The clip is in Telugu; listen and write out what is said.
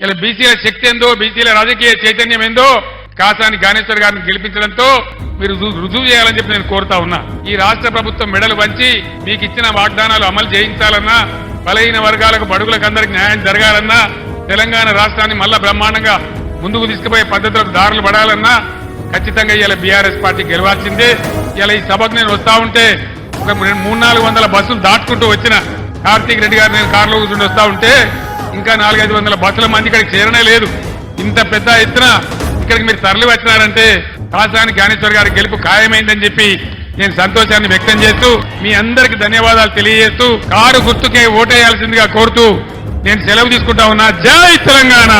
ఇలా బీసీల శక్తి ఏందో బీసీల రాజకీయ చైతన్యం ఏందో కాసాని గానేశ్వర్ గారిని గెలిపించడంతో మీరు రుజువు చేయాలని చెప్పి నేను కోరుతా ఉన్నా. ఈ రాష్ట్ర ప్రభుత్వం మెడలు వంచి మీకు ఇచ్చిన వాగ్దానాలు అమలు చేయించాలన్నా బలహీన వర్గాలకు బడుగులకు అందరికి న్యాయం జరగాలన్నా తెలంగాణ రాష్ట్రాన్ని మళ్ళా బ్రహ్మాండంగా ముందుకు తీసుకుపోయే పద్ధతులకు దారులు పడాలన్నా ఖచ్చితంగా ఇలా బీఆర్ఎస్ పార్టీ గెలవాల్సిందే. ఇలా ఈ సభకు నేను వస్తా ఉంటే ఒక మూడు నాలుగు వందల బస్సులు దాటుకుంటూ వచ్చిన కార్తీక్ రెడ్డి గారు నేను కారులో కూర్చుని వస్తా ఉంటే ఇంకా నాలుగైదు వందల బస్సుల మంది ఇక్కడికి చేరనే లేదు. ఇంత పెద్ద ఎత్తున ఇక్కడికి మీరు తరలి వచ్చినారంటే కాసాని జ్ఞానేశ్వర్ గారి గెలుపు ఖాయమైందని చెప్పి నేను సంతోషాన్ని వ్యక్తం చేస్తూ మీ అందరికి ధన్యవాదాలు తెలియజేస్తూ కారు గుర్తుకే ఓటేయాల్సిందిగా కోరుతూ నేను సెలవు తీసుకుంటా ఉన్నా. జై తెలంగాణ!